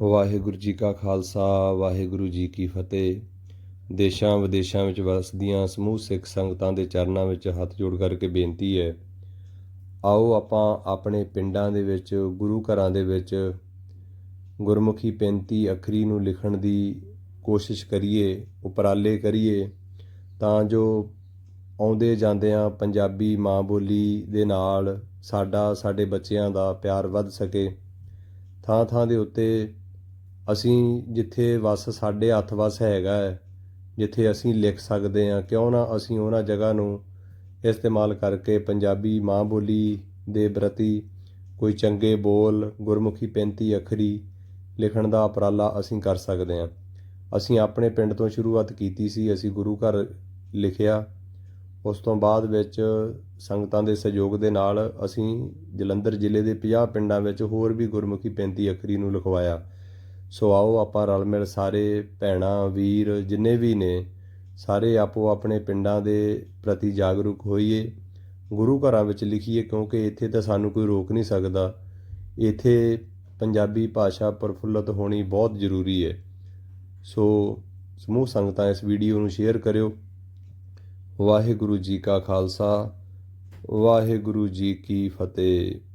ਵਾਹਿਗੁਰੂ ਜੀ ਕਾ ਖਾਲਸਾ, ਵਾਹਿਗੁਰੂ ਜੀ ਕੀ ਫਤਿਹ। ਦੇਸ਼ਾਂ ਵਿਦੇਸ਼ਾਂ ਵਿੱਚ ਵਸਦੀਆਂ ਸਮੂਹ ਸਿੱਖ ਸੰਗਤਾਂ ਦੇ ਚਰਨਾਂ ਵਿੱਚ ਹੱਥ ਜੋੜ ਕਰਕੇ ਬੇਨਤੀ ਹੈ, ਆਓ ਆਪਾਂ ਆਪਣੇ ਪਿੰਡਾਂ ਦੇ ਵਿੱਚ, ਗੁਰੂ ਘਰਾਂ ਦੇ ਵਿੱਚ ਗੁਰਮੁਖੀ 35 ਅੱਖਰੀ ਨੂੰ ਲਿਖਣ ਦੀ ਕੋਸ਼ਿਸ਼ ਕਰੀਏ, ਉਪਰਾਲੇ ਕਰੀਏ, ਤਾਂ ਜੋ ਆਉਂਦੇ ਜਾਂਦਿਆਂ ਪੰਜਾਬੀ ਮਾਂ ਬੋਲੀ ਦੇ ਨਾਲ ਸਾਡਾ, ਸਾਡੇ ਬੱਚਿਆਂ ਦਾ ਪਿਆਰ ਵੱਧ ਸਕੇ। ਥਾਂ ਥਾਂ ਦੇ ਉੱਤੇ ਅਸੀਂ ਜਿੱਥੇ ਵਸ ਸਾਡੇ ਹੱਥ ਵਸ ਹੈਗਾ ਹੈ, ਜਿੱਥੇ ਅਸੀਂ ਲਿਖ ਸਕਦੇ ਹਾਂ, ਕਿਉਂ ਨਾ ਅਸੀਂ ਉਹਨਾਂ ਜਗ੍ਹਾ ਨੂੰ ਇਸਤੇਮਾਲ ਕਰਕੇ ਪੰਜਾਬੀ ਮਾਂ ਬੋਲੀ ਦੇ ਪ੍ਰਤੀ ਕੋਈ ਚੰਗੇ ਬੋਲ, ਗੁਰਮੁਖੀ 35 ਅੱਖਰੀ ਲਿਖਣ ਦਾ ਉਪਰਾਲਾ ਅਸੀਂ ਕਰ ਸਕਦੇ ਹਾਂ। ਅਸੀਂ ਆਪਣੇ ਪਿੰਡ ਤੋਂ ਸ਼ੁਰੂਆਤ ਕੀਤੀ ਸੀ, ਅਸੀਂ ਗੁਰੂ ਘਰ ਲਿਖਿਆ। ਉਸ ਤੋਂ ਬਾਅਦ ਵਿੱਚ ਸੰਗਤਾਂ ਦੇ ਸਹਿਯੋਗ ਦੇ ਨਾਲ ਅਸੀਂ ਜਲੰਧਰ ਜ਼ਿਲ੍ਹੇ ਦੇ 50 ਪਿੰਡਾਂ ਵਿੱਚ ਹੋਰ ਵੀ ਗੁਰਮੁਖੀ 35 ਅੱਖਰੀ ਨੂੰ ਲਿਖਵਾਇਆ। ਸੋ ਆਓ ਆਪਾਂ ਰਲ ਮਿਲ ਸਾਰੇ ਭੈਣਾਂ, ਵੀਰ ਜਿੰਨੇ ਵੀ ਨੇ, ਸਾਰੇ ਆਪੋ ਆਪਣੇ ਪਿੰਡਾਂ ਦੇ ਪ੍ਰਤੀ ਜਾਗਰੂਕ ਹੋਈਏ। ਗੁਰੂ ਘਰਾਂ ਵਿੱਚ ਲਿਖੀਏ, ਕਿਉਂਕਿ ਇੱਥੇ ਤਾਂ ਸਾਨੂੰ ਕੋਈ ਰੋਕ ਨਹੀਂ ਸਕਦਾ। ਇੱਥੇ ਪੰਜਾਬੀ ਭਾਸ਼ਾ ਪ੍ਰਫੁੱਲਤ ਹੋਣੀ ਬਹੁਤ ਜ਼ਰੂਰੀ ਹੈ। ਸੋ ਸਮੂਹ ਸੰਗਤਾਂ, ਇਸ ਵੀਡੀਓ ਨੂੰ ਸ਼ੇਅਰ ਕਰਿਓ। ਵਾਹਿਗੁਰੂ ਜੀ ਕਾ ਖਾਲਸਾ, ਵਾਹਿਗੁਰੂ ਜੀ ਕੀ ਫਤਿਹ।